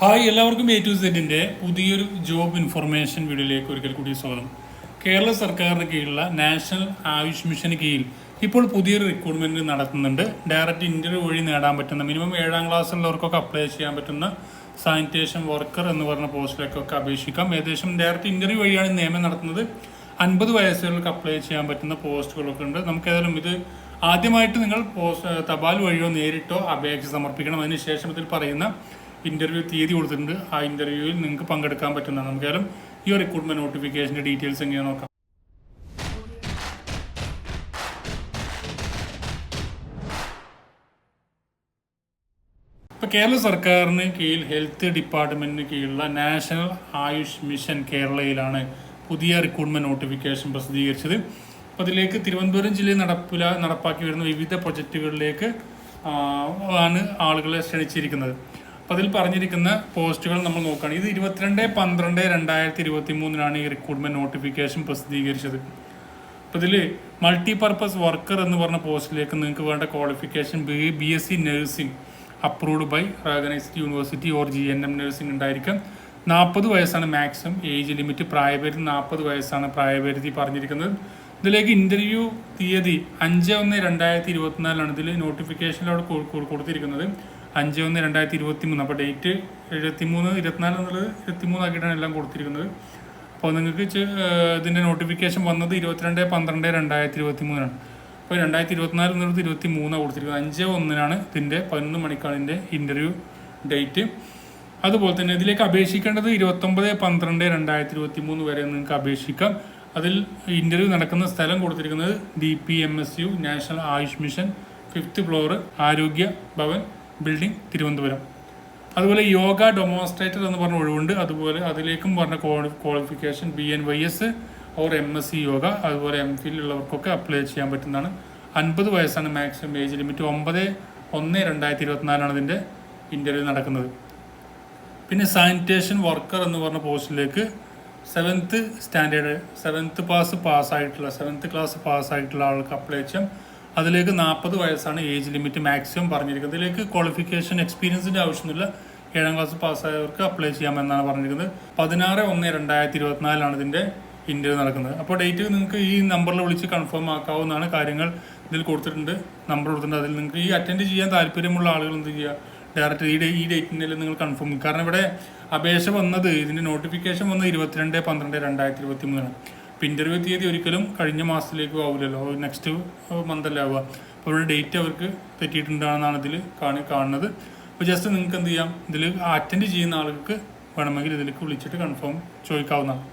Hi എല്ലാവർക്കും A to സെഡിന്റെ പുതിയൊരു job information വീഡിയോയിലേക്ക് ഒരിക്കൽ കൂടി സ്വാഗതം. കേരള സർക്കാരിന് കീഴിലുള്ള നാഷണൽ ആയുഷ് മിഷന് കീഴിൽ ഇപ്പോൾ പുതിയൊരു റിക്രൂട്ട്മെന്റ് നടത്തുന്നുണ്ട്. ഡയറക്റ്റ് ഇന്റർവ്യൂ വഴി നേടാൻ പറ്റുന്ന മിനിമം ഏഴാം ക്ലാസ്സുള്ളവർക്കൊക്കെ അപ്ലൈ ചെയ്യാൻ പറ്റുന്ന സാനിറ്റേഷൻ വർക്കർ എന്ന് പറഞ്ഞ പോസ്റ്റിലേക്കൊക്കെ അപേക്ഷിക്കാം. ഏകദേശം ഡയറക്റ്റ് ഇന്റർവ്യൂ വഴിയാണ് നിയമം നടത്തുന്നത്. അൻപത് വയസ്സുകൾക്ക് അപ്ലൈ ചെയ്യാൻ പറ്റുന്ന പോസ്റ്റുകളൊക്കെ ഉണ്ട്. നമുക്ക് ഏതായാലും ഇത് ആദ്യമായിട്ട് നിങ്ങൾ പോസ്റ്റ് തപാൽ വഴിയോ നേരിട്ടോ അപേക്ഷ സമർപ്പിക്കണം. അതിനുശേഷം ഇതിൽ പറയുന്ന ഇന്റർവ്യൂ തീയതി കൊടുത്തിട്ടുണ്ട്. ആ ഇന്റർവ്യൂവിൽ നിങ്ങൾക്ക് പങ്കെടുക്കാൻ പറ്റുന്നതാണ്. നമുക്കായാലും ഈ റിക്രൂട്ട്മെന്റ് നോട്ടിഫിക്കേഷന്റെ ഡീറ്റെയിൽസ് എങ്ങനെ നോക്കാം. ഇപ്പോൾ കേരള സർക്കാരിന് കീഴിൽ ഹെൽത്ത് ഡിപ്പാർട്ട്മെന്റിന് കീഴിലുള്ള നാഷണൽ ആയുഷ് മിഷൻ കേരളയിലാണ് പുതിയ റിക്രൂട്ട്മെന്റ് നോട്ടിഫിക്കേഷൻ പ്രസിദ്ധീകരിച്ചത്. അപ്പോൾ അതിലേക്ക് തിരുവനന്തപുരം ജില്ലയിൽ നടപ്പില നടപ്പാക്കി വരുന്ന വിവിധ പ്രൊജക്റ്റുകളിലേക്ക് ആണ് ആളുകളെ ക്ഷണിച്ചിരിക്കുന്നത്. അപ്പോൾ അതിൽ പറഞ്ഞിരിക്കുന്ന പോസ്റ്റുകൾ നമ്മൾ നോക്കുകയാണ്. ഇത് ഇരുപത്തിരണ്ട് പന്ത്രണ്ട് രണ്ടായിരത്തി ഇരുപത്തി മൂന്നിനാണ് ഈ റിക്രൂട്ട്മെന്റ് നോട്ടിഫിക്കേഷൻ പ്രസിദ്ധീകരിച്ചത്. അപ്പോൾ ഇതിൽ മൾട്ടിപർപ്പസ് വർക്കർ എന്ന് പറഞ്ഞ പോസ്റ്റിലേക്ക് നിങ്ങൾക്ക് വേണ്ട qualification B B S C nursing approved by organised university or G N M nursing ഉണ്ടായിരിക്കാം. നാൽപ്പത് വയസ്സാണ് മാക്സിമം ഏജ് ലിമിറ്റ് പ്രായപരിധി നാൽപ്പത് വയസ്സാണ് പ്രായപരിധി പറഞ്ഞിരിക്കുന്നത്. ഇതിലേക്ക് ഇന്റർവ്യൂ തീയതി അഞ്ച് ഒന്ന് രണ്ടായിരത്തി ഇരുപത്തിനാലാണ് ഇതിൽ നോട്ടിഫിക്കേഷനിലൂടെ കൊടുത്തിരിക്കുന്നത്. അഞ്ച് ഒന്ന് രണ്ടായിരത്തി ഇരുപത്തി മൂന്ന് അപ്പോൾ ഡേറ്റ് എഴുപത്തി മൂന്ന് ഇരുപത്തിനാല് എന്നുള്ളത് ഇരുപത്തി മൂന്നാക്കിയിട്ടാണ് എല്ലാം കൊടുത്തിരിക്കുന്നത്. അപ്പോൾ നിങ്ങൾക്ക് ഇതിന്റെ നോട്ടിഫിക്കേഷൻ വന്നത് ഇരുപത്തിരണ്ട് പന്ത്രണ്ട് രണ്ടായിരത്തി ഇരുപത്തി മൂന്നാണ് അപ്പോൾ രണ്ടായിരത്തി ഇരുപത്തിനാല് എന്നുള്ളത് ഇരുപത്തി മൂന്നാണ് കൊടുത്തിരിക്കുന്നത്. അഞ്ച് ഒന്നിനാണ് ഇതിന്റെ പതിനൊന്ന് മണിക്കാണ് ഇതിന്റെ ഇന്റർവ്യൂ ഡേറ്റ്. അതുപോലെ തന്നെ ഇതിലേക്ക് അപേക്ഷിക്കേണ്ടത് ഇരുപത്തൊമ്പത് പന്ത്രണ്ട് രണ്ടായിരത്തി ഇരുപത്തി മൂന്ന് വരെ നിങ്ങൾക്ക് അപേക്ഷിക്കാം. അതിൽ ഇന്റർവ്യൂ നടക്കുന്ന സ്ഥലം കൊടുത്തിരിക്കുന്നത് D P M S U national Ayush mission fifth floor Arogya Bhavan building Thiruvananthapuram. അതുപോലെ യോഗ ഡെമോൺസ്ട്രേറ്റർ എന്ന് പറഞ്ഞ ഒഴിവുണ്ട്. അതുപോലെ അതിലേക്കും പറഞ്ഞ qualification B N Y S or M S C yoga അതുപോലെ എം ഫിൽ ഉള്ളവർക്കൊക്കെ അപ്ലൈ ചെയ്യാൻ പറ്റുന്നതാണ്. അൻപത് വയസ്സാണ് മാക്സിമം ഏജ് ലിമിറ്റ് ഒമ്പത് ഒന്ന് രണ്ടായിരത്തി ഇരുപത്തിനാലാണ് ഇതിന്റെ ഇന്റർവ്യൂ നടക്കുന്നത്. പിന്നെ സാനിറ്റേഷൻ വർക്കർ എന്ന് പറഞ്ഞ പോസ്റ്റിലേക്ക് സെവൻത്ത് സ്റ്റാൻഡേർഡ് സെവൻത്ത് പാസ് പാസ്സായിട്ടുള്ള സെവൻത്ത് ക്ലാസ് പാസ്സായിട്ടുള്ള ആൾക്ക് അപ്ലൈ ചെയ്യാം. അതിലേക്ക് നാൽപ്പത് വയസ്സാണ് ഏജ് ലിമിറ്റ് മാക്സിമം പറഞ്ഞിരിക്കുന്നത്. ഇതിലേക്ക് ക്വാളിഫിക്കേഷൻ എക്സ്പീരിയൻസിന്റെ ആവശ്യമൊന്നുമില്ല ഏഴാം ക്ലാസ് പാസ്സായവർക്ക് അപ്ലൈ ചെയ്യാമെന്നാണ് പറഞ്ഞിരിക്കുന്നത്. പതിനാറ് ഒന്ന് രണ്ടായിരത്തി ഇരുപത്തിനാലാണ് ഇതിന്റെ ഇന്റർവ്യൂ നടക്കുന്നത്. അപ്പോൾ ഡേറ്റ് നിങ്ങൾക്ക് ഈ നമ്പറിൽ വിളിച്ച് കൺഫേം ആക്കാവുന്നതാണ് കാര്യങ്ങൾ ഇതിൽ കൊടുത്തിട്ടുണ്ട്. നമ്പർ കൊടുത്തിട്ടുണ്ട്. അതിൽ നിങ്ങൾക്ക് ഈ അറ്റൻഡ് ചെയ്യാൻ താല്പര്യമുള്ള ആളുകൾ എന്ത് ചെയ്യുക ഡയറക്റ്റ് ഈ ഡേ- ഈ ഡേറ്റിന്റെ നിങ്ങൾ കൺഫേം കാരണം ഇവിടെ അപേക്ഷ വന്നത് ഇതിന്റെ നോട്ടിഫിക്കേഷൻ വന്നത് ഇരുപത്തിരണ്ട് പന്ത്രണ്ട് രണ്ടായിരത്തി ഇരുപത്തി മൂന്നാണ് അപ്പോൾ ഇന്റർവ്യൂ തീയതി ഒരിക്കലും കഴിഞ്ഞ മാസത്തിലേക്ക് ആവില്ലല്ലോ നെക്സ്റ്റ് മന്ത് അല്ലേ ആവുക. അപ്പോൾ ഇവിടെ ഡേറ്റ് അവർക്ക് തെറ്റിയിട്ടുണ്ടാണെന്നാണ് ഇതിൽ കാണി കാണുന്നത്. അപ്പോൾ ജസ്റ്റ് നിങ്ങൾക്ക് എന്ത് ചെയ്യാം? ഇതിൽ അറ്റൻഡ് ചെയ്യുന്ന ആൾക്ക് വേണമെങ്കിൽ ഇതിലേക്ക് വിളിച്ചിട്ട് കൺഫേം ചോദിക്കാവുന്നതാണ്.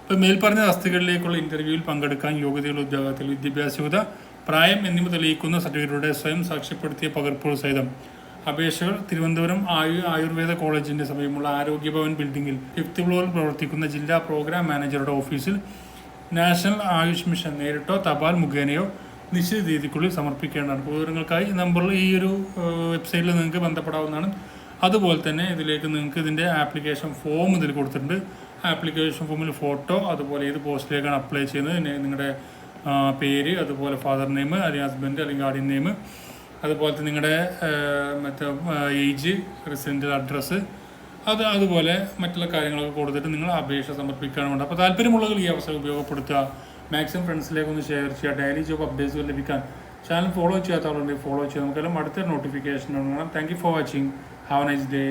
ഇപ്പോൾ മേൽപ്പറഞ്ഞ തസ്തികകളിലേക്കുള്ള ഇന്റർവ്യൂവിൽ പങ്കെടുക്കാൻ യോഗ്യതയുള്ള ഉദ്യോഗത്തിൽ വിദ്യാഭ്യാസ യോഗ്യത പ്രായം എന്നിവ തെളിയിക്കുന്ന സർട്ടിഫിക്കറ്റുകളുടെ സ്വയം സാക്ഷ്യപ്പെടുത്തിയ പകർപ്പുകൾ സഹിതം അപേക്ഷകൾ തിരുവനന്തപുരം ആയു ആയുർവേദ കോളേജിന്റെ സമയമുള്ള ആരോഗ്യഭവൻ ബിൽഡിംഗിൽ ഫിഫ്ത്ത് ഫ്ലോറിൽ പ്രവർത്തിക്കുന്ന ജില്ലാ പ്രോഗ്രാം മാനേജറുടെ ഓഫീസിൽ നാഷണൽ ആയുഷ് മിഷൻ നേരിട്ടോ തപാൽ മുഖേനയോ നിശ്ചിത തീയതിക്കുള്ളിൽ സമർപ്പിക്കേണ്ടതാണ്. വിവരങ്ങൾക്കായി ഈ നമ്പറിൽ ഈ ഒരു വെബ്സൈറ്റിൽ നിങ്ങൾക്ക് ബന്ധപ്പെടാവുന്നതാണ്. അതുപോലെ തന്നെ ഇതിലേക്ക് നിങ്ങൾക്ക് ഇതിന്റെ ആപ്ലിക്കേഷൻ ഫോം ഇതിൽ കൊടുത്തിട്ടുണ്ട്. ആപ്ലിക്കേഷൻ ഫോമിൽ ഫോട്ടോ അതുപോലെ ഏത് പോസ്റ്റിലേക്കാണ് അപ്ലൈ ചെയ്യുന്നത് നിങ്ങളുടെ പേര് അതുപോലെ ഫാദർ നെയിം അല്ലെങ്കിൽ ഹസ്ബൻഡ് അല്ലെങ്കിൽ ഗാർഡിയൻ നെയിം. അതുപോലെ നിങ്ങളുടെ മറ്റേ ഏജ് റെസിഡന്റ് അഡ്രസ്സ് അത് അതുപോലെ മറ്റുള്ള കാര്യങ്ങളൊക്കെ കൊടുത്തിട്ട് നിങ്ങൾ അപേക്ഷ സമർപ്പിക്കാനുണ്ട് അപ്പോൾ താല്പര്യമുള്ളവർ ഈ അവസരം ഉപയോഗപ്പെടുത്തുക. മാക്സിമം ഫ്രണ്ട്സിലേക്ക് ഒന്ന് ഷെയർ ചെയ്യുക. ഡെയിലി ജോബ് അപ്ഡേറ്റ്സ് ലഭിക്കാൻ ചാനൽ ഫോളോ ചെയ്യാത്തവരുണ്ടെങ്കിൽ ഫോളോ ചെയ്യുക. നമുക്കെല്ലാം അടുത്ത notification thank you for watching have nice day